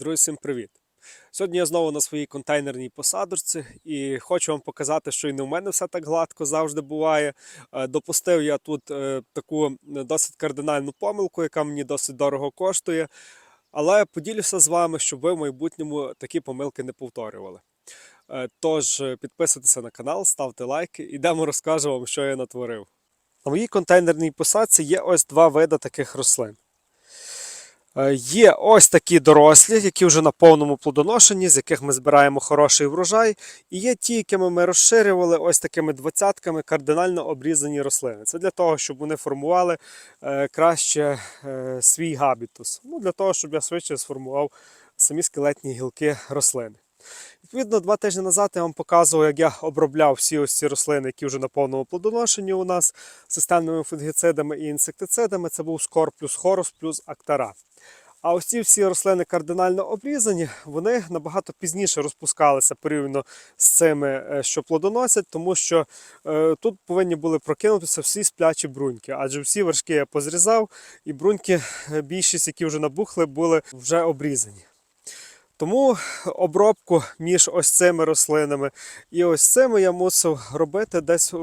Друзі, всім привіт! Сьогодні я знову на своїй контейнерній посадочці і хочу вам показати, що і не в мене все так гладко завжди буває. Е, Допустив я тут е, таку досить кардинальну помилку, яка мені досить дорого коштує. Але поділюся з вами, щоб ви в майбутньому такі помилки не повторювали. Е, Тож е, підписуйтеся на канал, ставте лайки, ідемо розкажу вам, що я натворив. На моїй контейнерній посадці є ось два види таких рослин. Е, Є ось такі дорослі, які вже на повному плодоношенні, з яких ми збираємо хороший врожай. І є ті, якими ми розширювали ось такими двадцятками кардинально обрізані рослини. Це для того, щоб вони формували е, краще е, свій габітус. Ну, для того, щоб я швидше сформував самі скелетні гілки рослини. Відповідно, два тижні назад я вам показував, як я обробляв всі ось ці рослини, які вже на повному плодоношенні у нас системними фунгіцидами і інсектицидами. Це був скор плюс хорус плюс актара. А ось ці всі рослини кардинально обрізані, вони набагато пізніше розпускалися порівняно з цими, е, що плодоносять, тому що е, тут повинні були прокинутися всі сплячі бруньки, адже всі вершки я позрізав, і бруньки, е, більшість, які вже набухли, були вже обрізані. Тому обробку між ось цими рослинами і ось цими я мусив робити десь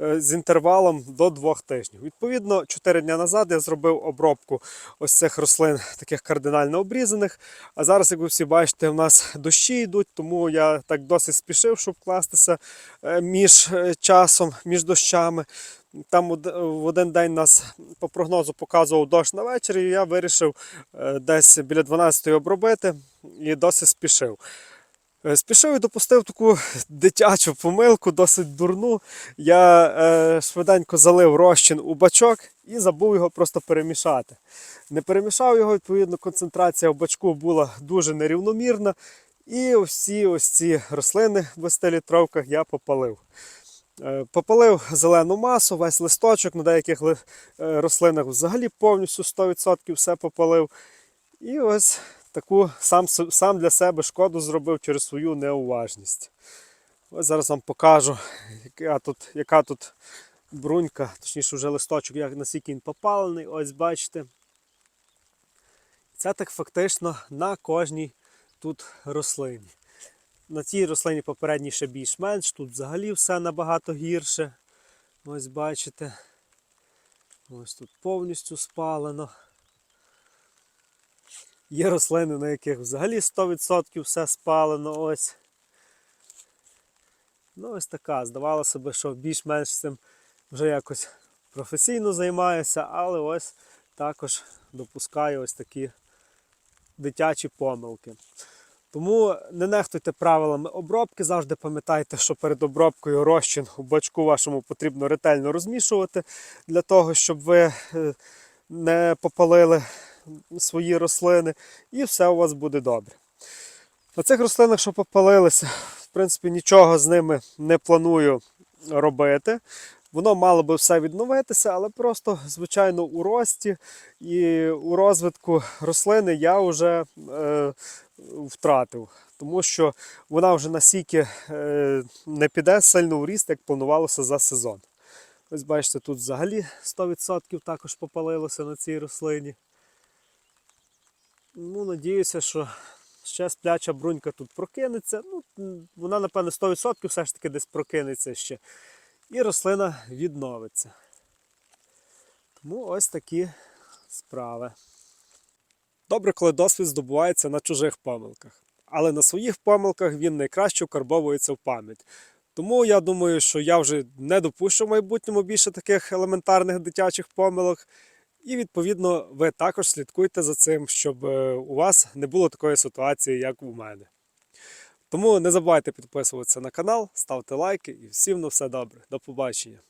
е, з інтервалом до двох тижнів. Відповідно, 4 дні назад я зробив обробку ось цих рослин, таких кардинально обрізаних. А зараз, як ви всі бачите, в нас дощі йдуть, тому я так досить спішив, щоб вкластися е, між е, часом, між дощами. Там в один день нас по прогнозу показував дощ на вечір, і я вирішив десь біля 12 обробити і досить спішив. Е, Спішив і допустив таку дитячу помилку, досить дурну. Я е, швиденько залив розчин у бачок і забув його просто перемішати. Не перемішав його, відповідно, концентрація в бачку була дуже нерівномірна. І всі ось ці рослини в 10-літровках я попалив. Е, Попалив зелену масу, весь листочок, на деяких е, рослинах взагалі повністю 100% все попалив. І ось таку сам, сам для себе шкоду зробив через свою неуважність. Ось зараз вам покажу, яка тут, яка тут брунька, точніше вже листочок, як наскільки він попалений. Ось бачите. Це так фактично на кожній тут рослині. На цій рослині попередній ще більш-менш, тут взагалі все набагато гірше. Ось бачите. Ось тут повністю спалено. Є рослини, на яких взагалі 100% все спалено. Ось. Ну, ось така. Здавалося б, що більш-менш цим вже якось професійно займаюся, але ось також допускаю ось такі дитячі помилки. Тому не нехтуйте правилами обробки, завжди пам'ятайте, що перед обробкою розчин у бачку вашому потрібно ретельно розмішувати для того, щоб ви е, не попалили свої рослини, і все у вас буде добре. На цих рослинах, що попалилися, в принципі, нічого з ними не планую робити. Воно мало би все відновитися, але просто, звичайно, у рості і у розвитку рослини я вже е, втратив, тому що вона вже настільки е, не піде сильно у ріст, як планувалося за сезон. Ось бачите, тут взагалі 100% також попалилося на цій рослині. Ну, надіюся, що ще спляча брунька тут прокинеться. Ну, вона, напевно, 100% все ж таки десь прокинеться ще. І рослина відновиться. Тому ось такі справи. Добре, коли досвід здобувається на чужих помилках. Але на своїх помилках він найкраще вкарбовується в пам'ять. Тому я думаю, що я вже не допущу в майбутньому більше таких елементарних дитячих помилок. І відповідно ви також слідкуйте за цим, щоб е, у вас не було такої ситуації, як у мене. Тому не забувайте підписуватися на канал, ставте лайки і всім на все добре. До побачення.